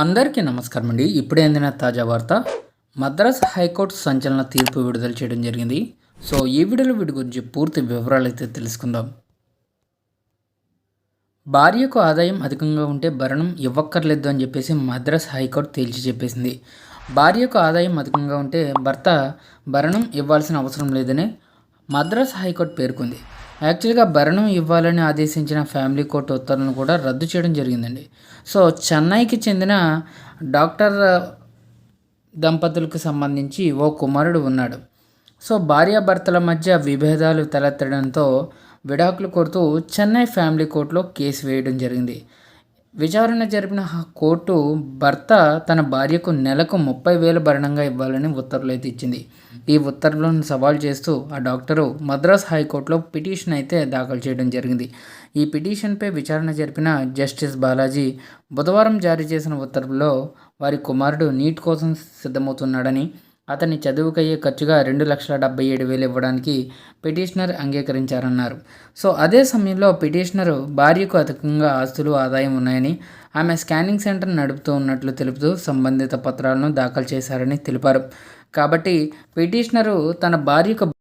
అందరికీ నమస్కారం అండి. ఇప్పుడే అందిన తాజా వార్త మద్రాస్ హైకోర్టు సంచలన తీర్పు విడుదల చేయడం జరిగింది. సో ఈ వీడియోలో వీటి గురించి పూర్తి వివరాలు అయితే తెలుసుకుందాం. భార్యకు ఆదాయం అధికంగా ఉంటే భరణం ఇవ్వక్కర్లేదు అని చెప్పేసి మద్రాస్ హైకోర్టు తేల్చి చెప్పేసింది. భార్యకు ఆదాయం అధికంగా ఉంటే భర్త భరణం ఇవ్వాల్సిన అవసరం లేదని మద్రాస్ హైకోర్టు పేర్కొంది. యాక్చువల్గా భరణం ఇవ్వాలని ఆదేశించిన ఫ్యామిలీ కోర్టు ఉత్తర్వులను కూడా రద్దు చేయడం జరిగిందండి. సో చెన్నైకి చెందిన డాక్టర్ దంపతులకు సంబంధించి ఓ కుమారుడు ఉన్నాడు. సో భార్యాభర్తల మధ్య విభేదాలు తలెత్తడంతో విడాకులు కోరుతూ చెన్నై ఫ్యామిలీ కోర్టులో కేసు వేయడం జరిగింది. విచారణ జరిపిన కోర్టు భర్త తన భార్యకు నెలకు ముప్పై వేల భరణంగా ఇవ్వాలని ఉత్తర్వులు అయితే ఇచ్చింది. ఈ ఉత్తర్వులను సవాల్ చేస్తూ ఆ డాక్టరు మద్రాస్ హైకోర్టులో పిటిషన్ అయితే దాఖలు చేయడం జరిగింది. ఈ పిటిషన్పై విచారణ జరిపిన జస్టిస్ బాలాజీ బుధవారం జారీ చేసిన ఉత్తర్వుల్లో వారి కుమారుడు నీట్ కోసం సిద్ధమవుతున్నాడని అతని చదువుకయ్యే ఖర్చుగా రెండు లక్షల డెబ్బై ఏడు వేలు ఇవ్వడానికి పిటిషనర్ అంగీకరించారన్నారు. సో అదే సమయంలో పిటిషనర్ భార్యకు అధికంగా ఆస్తులు ఆదాయం ఉన్నాయని ఆమె స్కానింగ్ సెంటర్ నడుపుతూ ఉన్నట్లు తెలుపుతూ సంబంధిత పత్రాలను దాఖలు చేశారని తెలిపారు. కాబట్టి పిటిషనరు తన భార్యకు